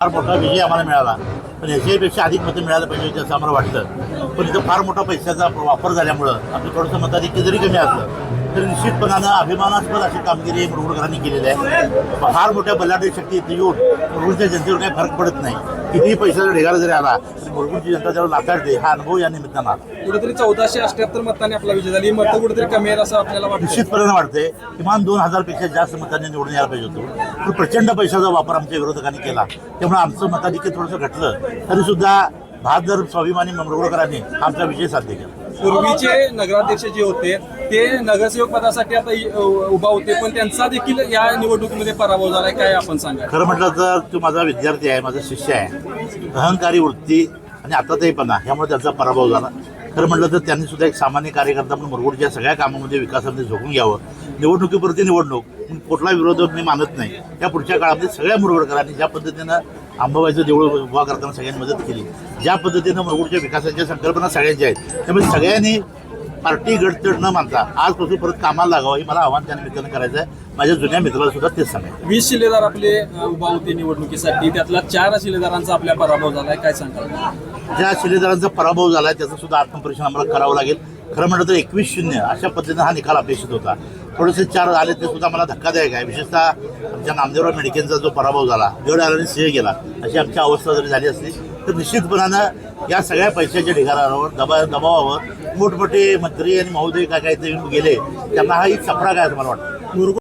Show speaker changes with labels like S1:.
S1: फार मोठा विजय आम्हाला मिळाला. पण याच्यापेक्षा अधिक मतं मिळायला पाहिजे होती असं आम्हाला वाटतं. पण इथं फार मोठा पैशाचा वापर झाल्यामुळं आपलं थोडंसं मताधिक्य जरी कमी असलं तरी निश्चितपणानं अभिमानास्पद अशी कामगिरी मुरगुडकरांनी केलेली आहे. फार मोठ्या बलाढ्य शक्ती इथे येऊन मुरगुडच्या जनतेवर काही फरक पडत नाही. कितीही पैशाचा ढेगारा जरी आला तरी मुरगुडची जनता त्यावर नाकारते. हा अनुभव या निमित्तानं आला.
S2: कुठेतरी चौदाशे अठ्याहत्तर मतांनी आपला विजय झाली. मतं कुठेतरी कमी आहेत असं आपल्याला वाटतं
S1: निश्चितपणे वाटते किमान दोन हजारपेक्षा जास्त मतांनी निवडून यायला पाहिजे होतो. पण प्रचंड पैशाचा वापर आमच्या विरोधकांनी केला. त्यामुळे आमचं मताधिक्य थोडंसं घटलं. तरी सुद्धा बहादर स्वाभिमानी मंगरुळकरांनी आमचा विजय साध्य केला.
S2: पूर्वीचे नगराध्यक्ष जे होते ते नगरसेवक पदासाठी आता उभा होते पण त्यांचा देखील या निवडणुकीमध्ये पराभव झालाय काय आपण सांगा
S1: खरं म्हटलं तर तो माझा विद्यार्थी आहे माझा शिष्य आहे. अहंकारी वृत्ती आणि आताताहीपणा यामुळे त्याचा पराभव झाला. खरं म्हटलं तर त्यांनी सुद्धा एक सामान्य कार्यकर्ता म्हणून मुरगुडच्या सगळ्या कामामध्ये विकासामध्ये झोकून घ्यावं. निवडणुकीपुरती निवडणूक. पण कुठला विरोध मी मानत नाही. या पुढच्या काळामध्ये सगळ्या मुरगुडकरांनी ज्या पद्धतीनं अंबाबाईचं देऊळ उभा करताना सगळ्यांनी मदत केली ज्या पद्धतीनं मुरगुडच्या विकासाच्या संकल्पना सगळ्यांच्या आहेत त्यामुळे सगळ्यांनी पार्टी गटतड न मानता आजपासून परत कामाला लागावं हे मला आव्हान त्या निमित्तानं करायचं आहे माझ्या जुन्या मित्राला सुद्धा तेच सांगायचं
S2: वीस शिलेदार आपले अ, उभा होते निवडणुकीसाठी. त्यातला चार शिलेदारांचा आपल्या पराभव झालाय. काय सांगाल?
S1: ज्या शिलेदारांचा पराभव झाला त्याचं सुद्धा आत्मपरीक्षण आम्हाला करावं लागेल. खरं म्हटलं तर एकवीस शून्य अशा पद्धतीनं हा निकाल अपेक्षित होता. थोडेसे चार आले ते सुद्धा मला धक्कादायक आहे. विशेषतः आमच्या नामदेवराव मेडकेंचा जो पराभव झाला गड आल्याने सिंह गेला अशी आमची अवस्था जरी झाली असली तर निश्चितपणानं या सगळ्या पैशाच्या ढिगारावर दबा दबावावर मोठमोठे मंत्री आणि महोदय काय काय ते येऊन गेले त्यांना हा एक चपरा काय असं मला वाटतं?